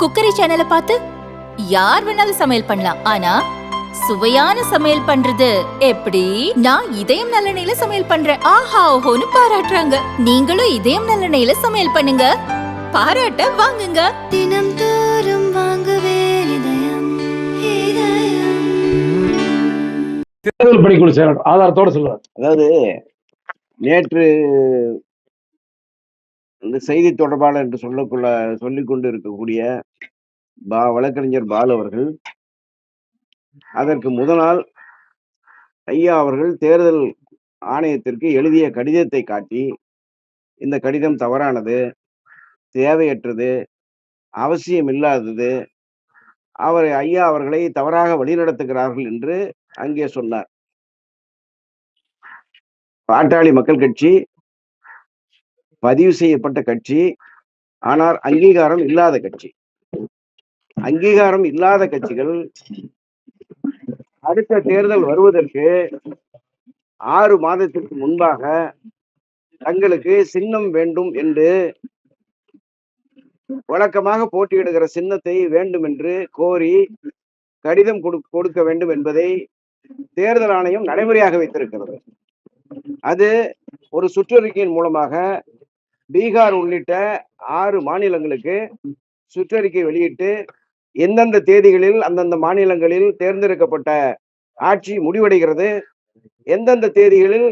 Cookery சேனலை பார்த்து யார் வேணாலும் சமையல் பண்ணலாம். ஆனா சுவையான சமையல் பண்றது எப்படி? நான் இதயம் நல்லெண்ணெயில சமையல் பண்றேன். ஆஹா ஓஹோன்னு பாராட்டுறாங்க. நீங்களும் இதயம் நல்லெண்ணெயில சமையல் பண்ணுங்க. பாராட்ட வாங்குங்க. தினம் தோறும் வாங்குவே இதயம் இதயம். தேர்தல் பணிக்குழு செயலாளர் ஆதாரத்தோட சொல்லுவார் அதாவது நேற்று இந்த செய்தி தொடர்பாளர் என்று சொல்லக்குள்ள சொல்லிக் கொண்டு இருக்கக்கூடிய பா வழக்கறிஞர் பாலு அவர்கள் அதற்கு முதல் ஐயா அவர்கள் தேர்தல் ஆணையத்திற்கு எழுதிய கடிதத்தை காட்டி இந்த கடிதம் தவறானது தேவையற்றது அவசியம் இல்லாதது அவர் ஐயா அவர்களை தவறாக வழிநடத்துகிறார்கள் என்று அங்கே சொன்னார். பாட்டாளி மக்கள் கட்சி பதிவு செய்யப்பட்ட கட்சி ஆனால் அங்கீகாரம் இல்லாத கட்சி. அங்கீகாரம் இல்லாத கட்சிகள் அடுத்த தேர்தல் வருவதற்கு ஆறு மாதத்திற்கு முன்பாக தங்களுக்கு சின்னம் வேண்டும் என்று வழக்கமாக போட்டியிடுகிற சின்னத்தை வேண்டும் என்று கோரி கடிதம் கொடுக்க வேண்டும் என்பதை தேர்தல் ஆணையம் நடைமுறையாக வைத்திருக்கிறது. அது ஒரு சுற்றறிக்கையின் மூலமாக பீகார் உள்ளிட்ட ஆறு மாநிலங்களுக்கு சுற்றறிக்கை வெளியிட்டு எந்தெந்த தேதிகளில் அந்தந்த மாநிலங்களில் தேர்ந்தெடுக்கப்பட்ட ஆட்சி முடிவடைகிறது எந்தெந்த தேதிகளில்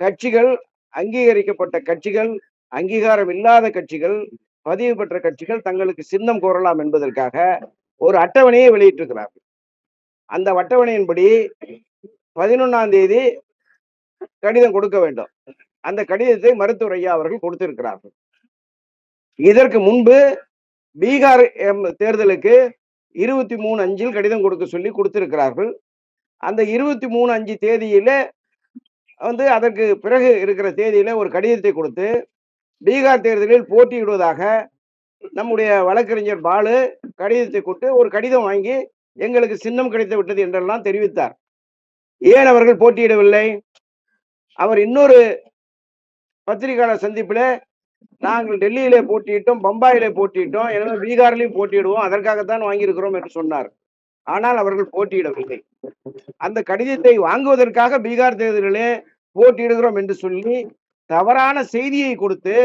கட்சிகள் அங்கீகரிக்கப்பட்ட கட்சிகள் அங்கீகாரம் இல்லாத கட்சிகள் பதிவு பெற்ற கட்சிகள் தங்களுக்கு சின்னம் கோரலாம் என்பதற்காக ஒரு அட்டவணையை வெளியிட்டிருக்கிறார்கள். அந்த அட்டவணையின்படி பதினொன்னாம் தேதி கடிதம் கொடுக்க வேண்டும். அந்த கடிதத்தை மருத்துவர் ஐயா அவர்கள் கொடுத்திருக்கிறார்கள். இதற்கு முன்பு பீகார் எம், தேர்தலுக்கு இருபத்தி மூணு அஞ்சில் கடிதம் கொடுக்க சொல்லி கொடுத்திருக்கிறார்கள். அந்த இருபத்தி மூணு அஞ்சு தேதியில வந்து அதற்கு பிறகு இருக்கிற தேதியில ஒரு கடிதத்தை கொடுத்து பீகார் தேர்தலில் போட்டியிடுவதாக நம்முடைய வழக்கறிஞர் பாலு கடிதத்தை கொடுத்து ஒரு கடிதம் வாங்கி எங்களுக்கு சின்னம் கிடைத்து விட்டது என்றெல்லாம் தெரிவித்தார். ஏன் அவர்கள் போட்டியிடவில்லை? அவர் இன்னொரு பத்திரிகையாளர் சந்திப்பில் நாங்கள் டெல்லியிலே போட்டியிட்டோம் பம்பாயிலே போட்டியிட்டோம் எனவே பீகார்லையும் போட்டியிடுவோம் அதற்காகத்தான் வாங்கியிருக்கிறோம் என்று சொன்னார். ஆனால் அவர்கள் போட்டியிடவில்லை. அந்த கடிதத்தை வாங்குவதற்காக பீகார் தேர்தலிலே போட்டியிடுகிறோம் என்று சொல்லி தவறான செய்தியை கொடுத்து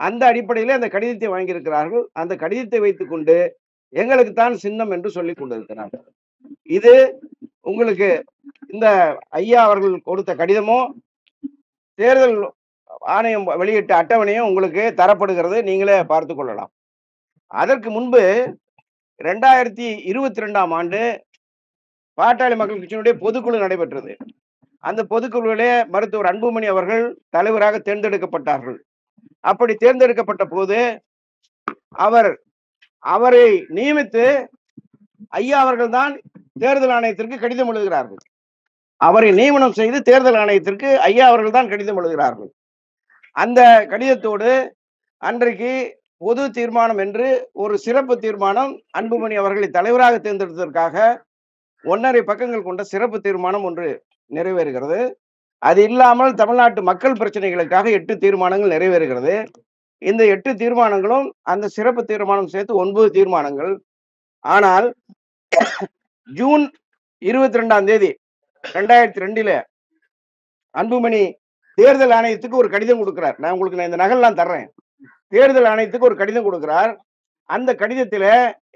அந்த அடிப்படையில் அந்த கடிதத்தை வாங்கியிருக்கிறார்கள். அந்த கடிதத்தை வைத்துக்கொண்டு எங்களுக்கு தான் சின்னம் என்று சொல்லி கொண்டிருக்கிறார்கள் இது உங்களுக்கு இந்த ஐயா அவர்கள் கொடுத்த கடிதமோ தேர்தல் ஆணையம் வெளியிட்ட அட்டவணையும் உங்களுக்கு தரப்படுகிறது. நீங்களே பார்த்து கொள்ளலாம். அதற்கு முன்பு ரெண்டாயிரத்தி இருபத்தி ரெண்டாம் ஆண்டு பாட்டாளி மக்கள் கட்சியினுடைய பொதுக்குழு நடைபெற்றது. அந்த பொதுக்குழுவிலே மருத்துவர் அன்புமணி அவர்கள் தலைவராக தேர்ந்தெடுக்கப்பட்டார்கள். அப்படி தேர்ந்தெடுக்கப்பட்ட போது அவர் அவரை நியமித்து ஐயா அவர்கள் தான் தேர்தல் ஆணையத்திற்கு கடிதம் எழுதுகிறார்கள். அவரை நியமனம் செய்து தேர்தல் ஆணையத்திற்கு ஐயா அவர்கள் தான் கடிதம் எழுதுகிறார்கள். அந்த கடிதத்தோடு அன்றைக்கு பொது தீர்மானம் என்று ஒரு சிறப்பு தீர்மானம் அன்புமணி அவர்களை தலைவராக தேர்ந்தெடுத்ததற்காக ஒன்றரை பக்கங்கள் கொண்ட சிறப்பு தீர்மானம் ஒன்று நிறைவேறுகிறது. அது இல்லாமல் தமிழ்நாட்டு மக்கள் பிரச்சனைகளுக்காக எட்டு தீர்மானங்கள் நிறைவேறுகிறது. இந்த எட்டு தீர்மானங்களும் அந்த சிறப்பு தீர்மானம் சேர்த்து ஒன்பது தீர்மானங்கள். ஆனால் ஜூன் இருபத்தி ரெண்டாம் தேதி ரெண்டாயிரத்தி ரெண்டுல அன்புமணி தேர்தல் ஆணையத்துக்கு ஒரு கடிதம் கொடுக்கிறார். நான் உங்களுக்கு நான் இந்த நகல்லாம் தர்றேன். தேர்தல் ஆணையத்துக்கு ஒரு கடிதம் கொடுக்கிறார். அந்த கடிதத்தில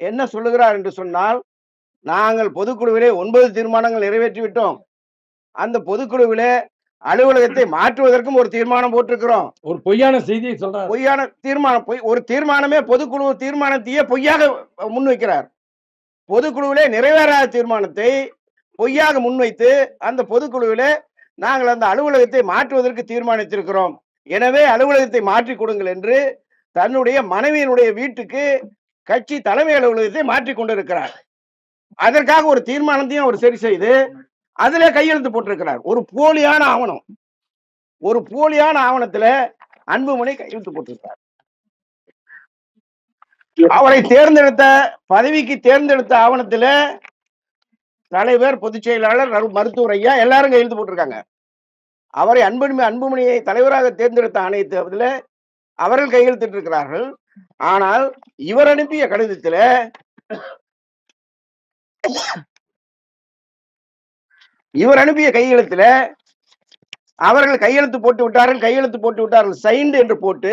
என்ன சொல்லுகிறார் என்று சொன்னால் நாங்கள் பொதுக்குழுவிலே ஒன்பது தீர்மானங்கள் நிறைவேற்றி விட்டோம். அந்த பொதுக்குழுவிலே அலுவலகத்தை மாற்றுவதற்கும் ஒரு தீர்மானம் போட்டிருக்கிறோம். ஒரு பொய்யான செய்தியை சொல்றாரு. பொய்யான தீர்மானம் பொய் ஒரு தீர்மானமே பொதுக்குழு தீர்மானத்தையே பொய்யாக முன்வைக்கிறார். பொதுக்குழுவிலே நிறைவேறாத தீர்மானத்தை பொய்யாக முன்வைத்து அந்த பொதுக்குழுவிலே நாங்கள் அந்த அலுவலகத்தை மாற்றுவதற்கு தீர்மானித்திருக்கிறோம். எனவே அலுவலகத்தை மாற்றி கொடுங்கள் என்று தன்னுடைய மனைவியினுடைய வீட்டுக்கு கட்சி தலைமை அலுவலகத்தை மாற்றி கொண்டிருக்கிறார். அதற்காக ஒரு தீர்மானத்தையும் அவர் சரி செய்து அதுல கையெழுத்து போட்டிருக்கிறார். ஒரு போலியான ஆவணம். ஒரு போலியான ஆவணத்துல அன்புமணி கையெழுத்து போட்டிருக்கிறார். அவரை தேர்ந்தெடுத்த பதவிக்கு தேர்ந்தெடுத்த ஆவணத்துல தலைவர் பொதுச் செயலாளர் மருத்துவர் ஐயா எல்லாரும் கையெழுத்து போட்டிருக்காங்க. அவரை அன்புமணி அன்புமணியை தலைவராக தேர்ந்தெடுத்த ஆணையத்தில் அவர்கள் கையெழுத்திட்டிருக்கிறார்கள். ஆனால் இவர் அனுப்பிய கடிதத்துல இவர் அனுப்பிய கையெழுத்துல அவர்கள் கையெழுத்து போட்டு விட்டார்கள் கையெழுத்து போட்டு விட்டார்கள் சைன்டு என்று போட்டு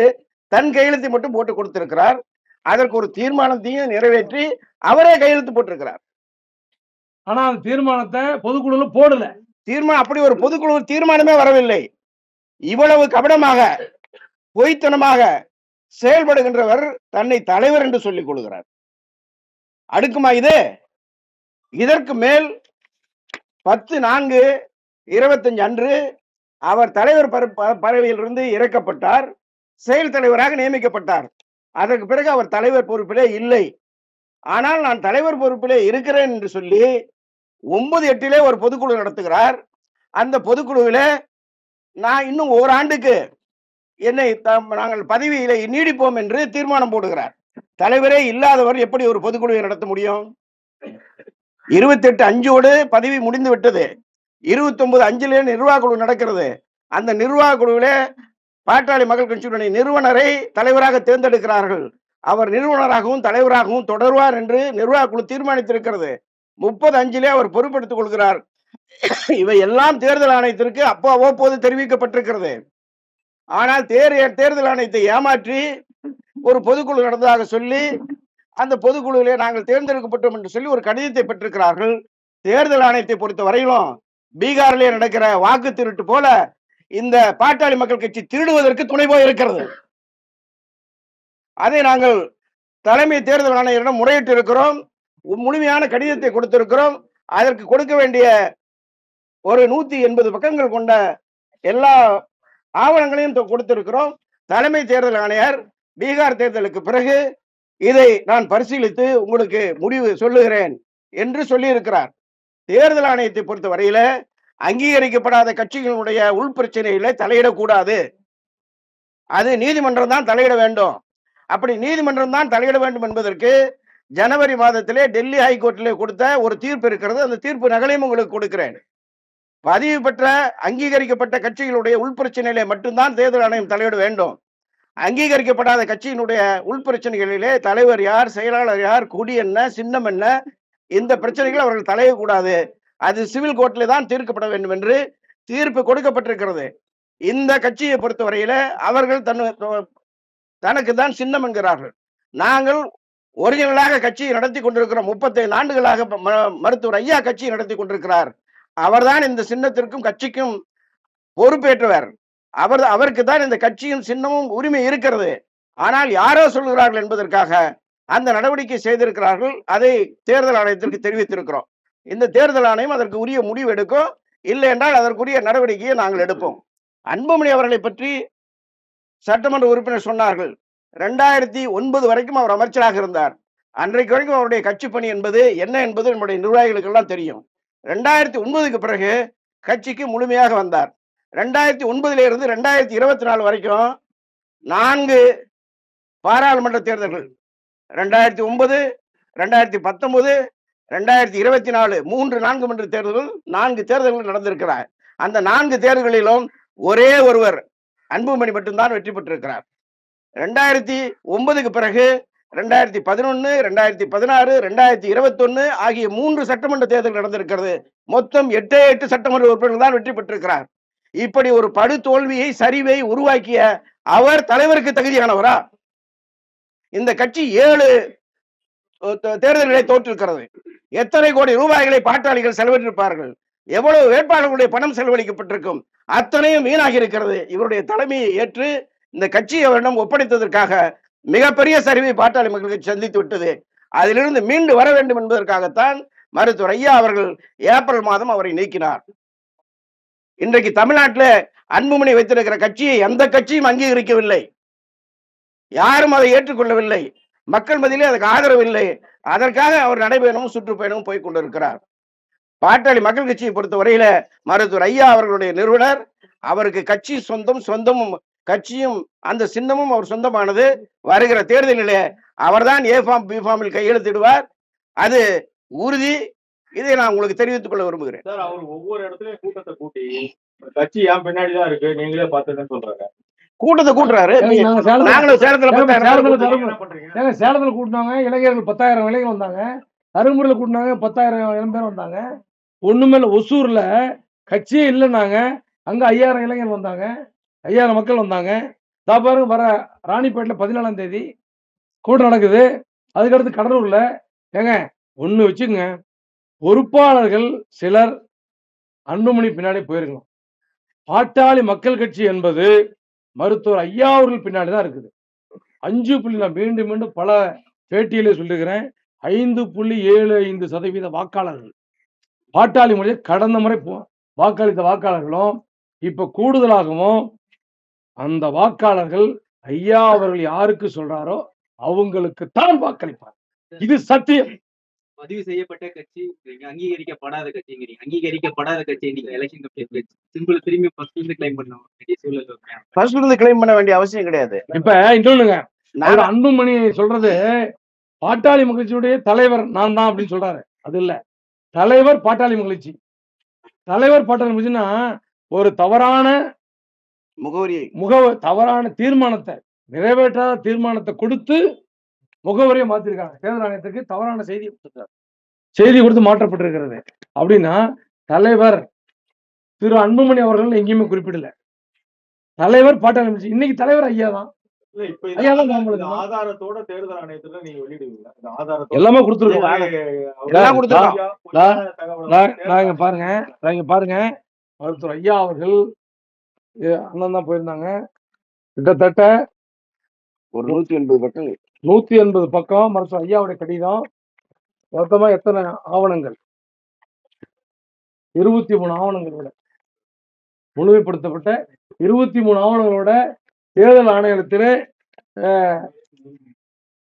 தன் கையெழுத்தை மட்டும் போட்டு கொடுத்திருக்கிறார். அதற்கு ஒரு தீர்மானத்தையும் நிறைவேற்றி அவரே கையெழுத்து போட்டிருக்கிறார். ஆனா அந்த தீர்மானத்தை பொதுக்குழுல போடல. தீர்மானம் அப்படி ஒரு பொதுக்குழு தீர்மானமே வரவில்லை. இவ்வளவு கபடமாக பொய்த்தனமாக செயல்படுகின்றவர் தன்னை தலைவர் என்று சொல்லிக் கொள்கிறார். அடுக்குமா இது? இதற்கு மேல் பத்து நான்கு இருபத்தஞ்சு அன்று அவர் தலைவர் பர- பதவியிலிருந்து இறக்கப்பட்டார். செயல் தலைவராக நியமிக்கப்பட்டார். அதற்கு பிறகு அவர் தலைவர் பொறுப்பிலே இல்லை. ஆனால் நான் தலைவர் பொறுப்பிலே இருக்கிறேன் என்று சொல்லி ஒன்பது எட்டிலே ஒரு பொதுக்குழு நடத்துகிறார். அந்த பொதுக்குழுவில நான் இன்னும் ஓராண்டுக்கு என்னை நாங்கள் பதவியில நீடிப்போம் என்று தீர்மானம் போடுகிறார். தலைவரே இல்லாதவர் எப்படி ஒரு பொதுக்குழுவை நடத்த முடியும்? இருபத்தெட்டு அஞ்சோடு பதவி முடிந்து விட்டது. இருபத்தி ஒன்பது அஞ்சுல நிர்வாக குழு நடக்கிறது. அந்த நிர்வாக குழுவிலே பாட்டாளி மக்கள் கட்சியுடைய நிறுவனரை தலைவராக தேர்ந்தெடுக்கிறார்கள். அவர் நிறுவனராகவும் தலைவராகவும் தொடர்வார் என்று நிர்வாக குழு தீர்மானித்திருக்கிறது. முப்பது அஞ்சிலே அவர் பொறுப்பெடுத்துக் கொள்கிறார். இவை எல்லாம் தேர்தல் ஆணையத்திற்கு அப்போ அவ்வப்போது தெரிவிக்கப்பட்டிருக்கிறது. ஆனால் தேர் தேர்தல் ஆணையத்தை ஏமாற்றி ஒரு பொதுக்குழு நடந்ததாக சொல்லி அந்த பொதுக்குழுவிலே நாங்கள் தேர்ந்தெடுக்கப்பட்டோம் என்று சொல்லி ஒரு கடிதத்தை பெற்றிருக்கிறார்கள். தேர்தல் ஆணையத்தை பொறுத்த வரையிலும் பீகாரிலே நடக்கிற வாக்கு திருட்டு போல இந்த பாட்டாளி மக்கள் கட்சி திருடுவதற்கு துணை போய் இருக்கிறது அதை நாங்கள் தலைமை தேர்தல் ஆணையரிடம் முறையிட்டு இருக்கிறோம். முழுமையான கடிதத்தை கொடுத்திருக்கிறோம். அதற்கு கொடுக்க வேண்டிய ஒரு நூத்தி எண்பது பக்கங்கள் கொண்ட எல்லா ஆவணங்களையும் தொ- கொடுத்திருக்கிறோம். தலைமை தேர்தல் ஆணையர் பீகார் தேர்தலுக்கு பிறகு இதை நான் பரிசீலித்து உங்களுக்கு முடிவு சொல்லுகிறேன் என்று சொல்லியிருக்கிறார். தேர்தல் ஆணையத்தை பொறுத்த வரையில அங்கீகரிக்கப்படாத கட்சிகளுடைய உள் பிரச்சனைகளை தலையிடக்கூடாது. அது நீதிமன்றம் தான் தலையிட வேண்டும். அப்படி நீதிமன்றம் தான் தலையிட வேண்டும் என்பதற்கு ஜனவரி மாதத்திலே டெல்லி ஹைகோர்ட்டிலே கொடுத்த ஒரு தீர்ப்பு இருக்கிறது. அந்த தீர்ப்பு நகலையும் உங்களுக்கு கொடுக்கிறேன். பதிவு பெற்ற அங்கீகரிக்கப்பட்ட கட்சிகளுடைய உள்பிரச்சனையிலே மட்டும்தான் தேர்தல் ஆணையம் தலையிட வேண்டும். அங்கீகரிக்கப்படாத கட்சியினுடைய உள்பிரச்சனைகளிலே தலைவர் யார் செயலாளர் யார் கொடி என்ன சின்னம் என்ன இந்த பிரச்சனைகள் அவர்கள் தலையக்கூடாது. அது சிவில் கோர்ட்டிலே தான் தீர்க்கப்பட வேண்டும் என்று தீர்ப்பு கொடுக்கப்பட்டிருக்கிறது. இந்த கட்சியை பொறுத்தவரையில அவர்கள் தன் தனக்கு தான் சின்னம் என்கிறார்கள். நாங்கள் ஒரிஜினலாக கட்சியை நடத்தி கொண்டிருக்கிறோம் முப்பத்தைந்து ஆண்டுகளாக ம- மருத்துவர் ஐயா கட்சியை நடத்தி கொண்டிருக்கிறார். அவர்தான் இந்த சின்னத்திற்கும் கட்சிக்கும் பொறுப்பேற்றவர். அவர் அவருக்கு தான் இந்த கட்சியின் சின்னமும் உரிமை இருக்கிறது. ஆனால் யாரோ சொல்கிறார்கள் என்பதற்காக அந்த நடவடிக்கை செய்திருக்கிறார்கள். அதை தேர்தல் ஆணையத்திற்கு தெரிவித்திருக்கிறோம். இந்த தேர்தல் ஆணையம் அதற்கு உரிய முடிவு எடுக்கும் இல்லை என்றால் அதற்குரிய நடவடிக்கையை நாங்கள் எடுப்போம். அன்புமணி அவர்களை பற்றி சட்டமன்ற உறுப்பினர் சொன்னார்கள். ரெண்டாயிரத்தி ஒன்பது வரைக்கும் அவர் அமைச்சராக இருந்தார். அன்றைக்கு வரைக்கும் அவருடைய கட்சி பணி என்பது என்ன என்பது நம்முடைய நிர்வாகிகளுக்கெல்லாம் தெரியும். ரெண்டாயிரத்தி ஒன்பதுக்கு பிறகு கட்சிக்கு முழுமையாக வந்தார். ரெண்டாயிரத்தி ஒன்பதுல இருந்து ரெண்டாயிரத்தி இருபத்தி நாலு வரைக்கும் நான்கு பாராளுமன்ற தேர்தல்கள். ரெண்டாயிரத்தி ஒன்பது ரெண்டாயிரத்தி பத்தொன்பது ரெண்டாயிரத்தி இருபத்தி நாலு மூன்று நான்கு மன்ற தேர்தல்கள் நான்கு தேர்தல்கள் நடந்திருக்கிறார். அந்த நான்கு தேர்தல்களிலும் ஒரே ஒருவர் அன்புமணி மட்டும்தான் வெற்றி பெற்றிருக்கிறார். ரெண்டாயிரத்தி ஒன்பதுக்கு பிறகு ரெண்டாயிரத்தி பதினொன்னு ரெண்டாயிரத்தி பதினாறு ரெண்டாயிரத்தி இருபத்தொன்னு ஆகிய மூன்று சட்டமன்ற தேர்தல் நடந்திருக்கிறது. மொத்தம் எட்டே எட்டு சட்டமன்ற உறுப்பினர்கள் தான் வெற்றி பெற்றிருக்கிறார். இப்படி ஒரு படு தோல்வியை சரிவை உருவாக்கிய அவர் தலைவருக்கு தகுதியானவரா? இந்த கட்சி ஏழு தே- தேர்தல்களை தோற்றிருக்கிறது. எத்தனை கோடி ரூபாய்களை பாட்டாளிகள் செலவிட்டிருப்பார்கள்? எவ்வளவு வேட்பாளர்களுடைய பணம் செலவழிக்கப்பட்டிருக்கும்? அத்தனையும் வீணாகி இருக்கிறது இவருடைய தலைமையை ஏற்று இந்த கட்சியை அவரிடம் ஒப்படைத்ததற்காக மிகப்பெரிய சரிவை பாட்டாளி மக்களுக்கு சந்தித்து விட்டது. அதிலிருந்து மீண்டு வர வேண்டும் என்பதற்காகத்தான் மருத்துவர் ஐயா அவர்கள் ஏப்ரல் மாதம் அவரை நீக்கினார். இன்றைக்கு தமிழ்நாட்டில் அன்புமணி வைத்திருக்கிற கட்சியை எந்த கட்சியும் அங்கீகரிக்கவில்லை. யாரும் அதை ஏற்றுக்கொள்ளவில்லை. மக்கள் மத்தியிலே அதுக்கு ஆதரவு இல்லை. அதற்காக அவர் நடைபயணமும் சுற்றுப்பயணமும் போய் கொண்டிருக்கிறார். பாட்டாளி மக்கள் கட்சியை பொறுத்தவரையில மருத்துவர் ஐயா அவர்களுடைய நிறுவனர். அவருக்கு கட்சி சொந்தம் சொந்தமும் கட்சியும் அந்த சின்னமும் அவர் சொந்தமானது. வருகிற தேர்தலிலே அவர்தான் ஏ ஃபார்ம் பி ஃபார்மில் கையெழுத்திடுவார். அது உறுதி. இதை நான் உங்களுக்கு தெரிவித்துக் கொள்ள விரும்புகிறேன். சார் அவர் ஒவ்வொரு இடத்துலயும் கூட்டத்தை கூட்டி கட்சி ஏன் பின்னாடி தான் இருக்கு? நீங்களே பார்த்துன்னு சொல்றாங்க. கூட்டத்தை கூட்டுறாரு. நாங்களும் சேலத்துல சேலத்துல கூட்டினாங்க இளைஞர்கள் பத்தாயிரம் இளைஞர்கள் வந்தாங்க. தருமபுரியில கூட்டினாங்க பத்தாயிரம் இளம் பேர் வந்தாங்க. ஒண்ணுமே இல்ல ஒசூர்ல கட்சியே இல்லைன்னாங்க. அங்க ஐயாயிரம் இளைஞர் வந்தாங்க. ஐயாயிரம் மக்கள் வந்தாங்க. தா பாருங்க வர ராணிப்பேட்டில் பதினாலாம் தேதி கூட்டம் நடக்குது. அதுக்கடுத்து கடலூரில் ஏங்க ஒன்று வச்சுக்கோங்க. பொறுப்பாளர்கள் சிலர் அன்புமணி பின்னாடி போயிருக்கலாம். பாட்டாளி மக்கள் கட்சி என்பது மருத்துவர் ஐயா அவர்கள் பின்னாடி தான் இருக்குது. அஞ்சு புள்ளி நான் மீண்டும் மீண்டும் பல பேட்டியிலே சொல்லியிருக்கிறேன் ஐந்து புள்ளி ஏழு ஐந்து சதவீத வாக்காளர்கள். பாட்டாளி மொழியை கடந்த முறை போ- வாக்களித்த வாக்காளர்களும் இப்போ கூடுதலாகவும் அந்த வாக்காளர்கள் ஐயா அவர்கள் யாருக்கு சொல்றாரோ அவங்களுக்கு தான் வாக்களிப்பார் இது சத்தியம். பதிவு செய்யப்பட்ட கட்சி அங்கீகரிக்கப்படாத கட்சிங்கிறீங்க. அங்கீகரிக்கப்படாத கட்சி நீங்க எலெக்ஷன் கட்சி சிம்பிள் திரும்பி ஃபர்ஸ்ட் இருந்து கிளைம் பண்ண வேண்டிய சூழல் இருக்கு. ஃபர்ஸ்ட் இருந்து கிளைம் பண்ண வேண்டிய அவசியம் கிடையாது. இப்ப இன்னொன்னுங்க நான் அன்புமணி சொல்றது பாட்டாளி மகிழ்ச்சியுடைய தலைவர் நான் தான் அப்படின்னு சொல்றாரு. அது இல்ல. தலைவர் பாட்டாளி மகிழ்ச்சி. தலைவர் பாட்டாளி மகிழ்ச்சின்னா ஒரு தவறான முகவரியை முக தவறான தீர்மானத்தை நிறைவேற்றாத தீர்மானத்தை கொடுத்து முகவரியை மாத்திருக்காங்க. தேர்தல் ஆணையத்துக்கு தவறான செய்தி கொடுத்துருக்காரு செய்தி கொடுத்து மாற்றப்பட்டிருக்கிறது. அப்படின்னா தலைவர் திரு அன்புமணி அவர்கள் எங்கேயுமே குறிப்பிடல. தலைவர் பாட்டாளி மகிழ்ச்சி இன்னைக்கு தலைவர் ஐயா தான். ஆதாரத்தோட தேர்தல் ஆணையத்துல நீங்க வெளியிடுவீங்க. எல்லாமே கொடுத்துருக்கோம். இங்க பாருங்க. நான் இங்க பாருங்க. மருத்துவர் ஐயா அவர்கள் அண்ணன் தான் போயிருந்தாங்க. கிட்டத்தட்ட ஒரு நூத்தி எண்பது பக்கம் நூத்தி எண்பது பக்கம் மருத்துவர் ஐயாவுடைய கடிதம் மொத்தமா எத்தனை ஆவணங்கள்? இருபத்தி மூணு ஆவணங்களோட முழுமைப்படுத்தப்பட்ட இருபத்தி மூணு ஆவணங்களோட தேர்தல் ஆணையத்திலே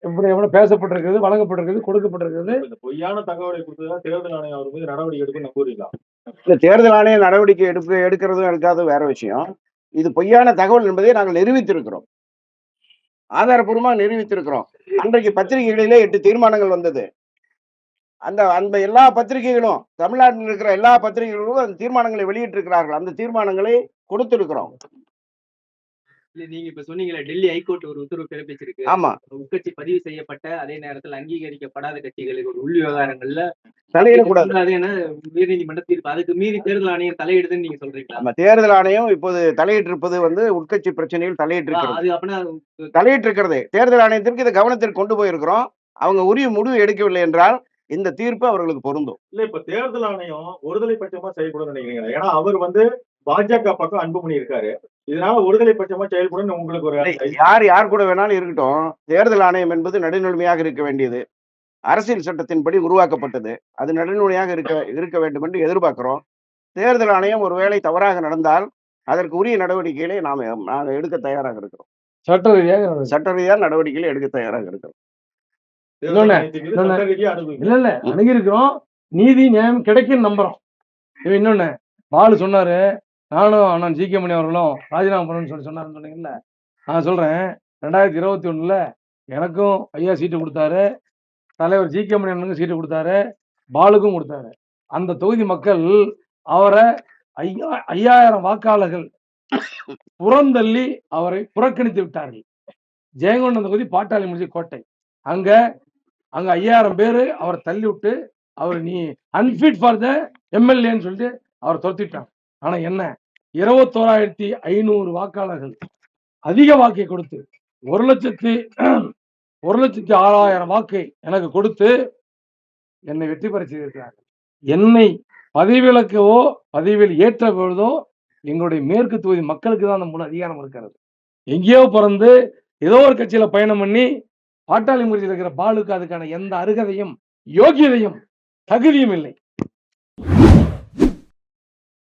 இப்படி எவ்வளவு பேசப்பட்டிருக்கிறது வழங்கப்பட்டிருக்கிறது கொடுக்கப்பட்டிருக்கிறது. இந்த பொய்யான தகவலை கொடுத்ததுதான் தேர்தல் ஆணையம் அவர் மீது நடவடிக்கை எடுக்கும் நம்புறீங்களா? இந்த தேர்தல் ஆணைய நடவடிக்கை எடுக்க எடுக்கிறதும் எடுக்காதது வேற விஷயம். இது பொய்யான தகவல் என்பதை நாங்கள் நிரூபித்திருக்கிறோம். ஆதாரபூர்வமாக நிரூபித்திருக்கிறோம். அன்றைக்கு பத்திரிகைகளிலே எட்டு தீர்மானங்கள் வந்தது. அந்த அந்த எல்லா பத்திரிகைகளும் தமிழ்நாட்டில் இருக்கிற எல்லா பத்திரிகைகளும் அந்த தீர்மானங்களை வெளியிட்டிருக்கிறார்கள். அந்த தீர்மானங்களை கொடுத்திருக்கிறோம். நீங்க இப்ப சொன்னீங்களே டெல்லி ஹைகோர்ட் ஒரு உத்தரவு பிறப்பிச்சிருக்கு. ஆமா. உட்கட்சி பதிவு செய்யப்பட்ட அதே நேரத்தில் அங்கீகரிக்கப்படாத கட்சிகளுக்கு ஒரு உள் விவகாரங்கள்ல தலையிடக்கூடாது. அது என்ன உயர்நீதிமன்ற தீர்ப்பு அதுக்கு மீறி தேர்தல் ஆணையம் தலையிடுதுன்னு நீங்க சொல்றீங்களா? தேர்தல் ஆணையம் இப்போது தலையிட்டிருப்பது வந்து உட்கட்சி பிரச்சனையில் தலையிட்டிருக்கிறது. அது அப்படின்னா தலையிட்டிருக்கிறது. தேர்தல் ஆணையத்திற்கு இதை கவனத்திற்கு கொண்டு போயிருக்கிறோம். அவங்க உரிய முடிவு எடுக்கவில்லை என்றால் இந்த தீர்ப்பு அவர்களுக்கு பொருந்தும். இல்ல இப்ப தேர்தல் ஆணையம் ஒருதலை பட்சமா செயல்படும் நினைக்கிறீங்களா? ஏன்னா அவர் வந்து பாஜக பக்கம் அன்புமணி இருக்காரு இதனால ஒருதலை பட்சமா செயல்படும் உங்களுக்கு ஒரு யார் யார் கூட வேணாலும் இருக்கட்டும். தேர்தல் ஆணையம் என்பது நடுநிலைமையாக இருக்க வேண்டியது. அரசியல் சட்டத்தின்படி உருவாக்கப்பட்டது. அது நடுநிலையாக இருக்க இருக்க வேண்டும் என்று எதிர்பார்க்கிறோம். தேர்தல் ஆணையம் ஒருவேளை தவறாக நடந்தால் அதற்கு உரிய நடவடிக்கைகளை நாம் நாங்கள் எடுக்க தயாராக இருக்கிறோம். சட்ட ரீதியாக சட்ட ரீதியான நடவடிக்கைகளை எடுக்க தயாராக இருக்கிறோம். இல்ல இல்ல அணுகிருக்கிறோம் நீதி நியாயம் கிடைக்கும் நம்புறோம். இவன் இன்னொன்னு பாலு சொன்னாரு நானும் அண்ணன் ஜி கே மணி அவர்களும் ராஜினாமா பண்ணணும்னு சொல்லி சொன்னாருன்னு சொன்னீங்கல்ல? நான் சொல்றேன் ரெண்டாயிரத்தி இருபத்தி ஒண்ணுல எனக்கும் ஐயா சீட்டு கொடுத்தாரு தலைவர் ஜி கே மணி அண்ணனுக்கும் சீட்டு கொடுத்தாரு பாலுக்கும் கொடுத்தாரு. அந்த தொகுதி மக்கள் அவரை ஐயா ஐயாயிரம் வாக்காளர்கள் புறந்தள்ளி அவரை புறக்கணித்து விட்டார்கள். ஜெயங்கொண்டம் தொகுதி பாட்டாளி முடிஞ்ச கோட்டை. அங்க அங்க ஐயாயிரம் பேர் அவரை தள்ளி விட்டு அவர் நீ அன்ஃபிட் ஃபார் த எம்எல்ஏன்னு சொல்லிட்டு அவர் துரத்திட்டான் ஆனா என்ன? இருபத்தோராயிரத்தி ஐநூறு வாக்காளர்கள் அதிக வாக்கை கொடுத்து ஒரு லட்சத்தி ஒரு லட்சத்தி ஆறாயிரம் வாக்கை எனக்கு கொடுத்து என்னை வெற்றி பெற செய்திருக்கிறார்கள். என்னை பதவிவிலக்கவோ பதவியில் ஏற்ற பொழுதோ எங்களுடைய மேற்கு தொகுதி மக்களுக்கு தான் அந்த முழு அதிகாரம் இருக்கிறது. எங்கேயோ பிறந்து ஏதோ ஒரு கட்சியில பயணம் பண்ணி பாட்டாளி முறையில் இருக்கிற பாலுக்கு அதுக்கான எந்த அருகதையும் யோகியதையும் தகுதியும் இல்லை.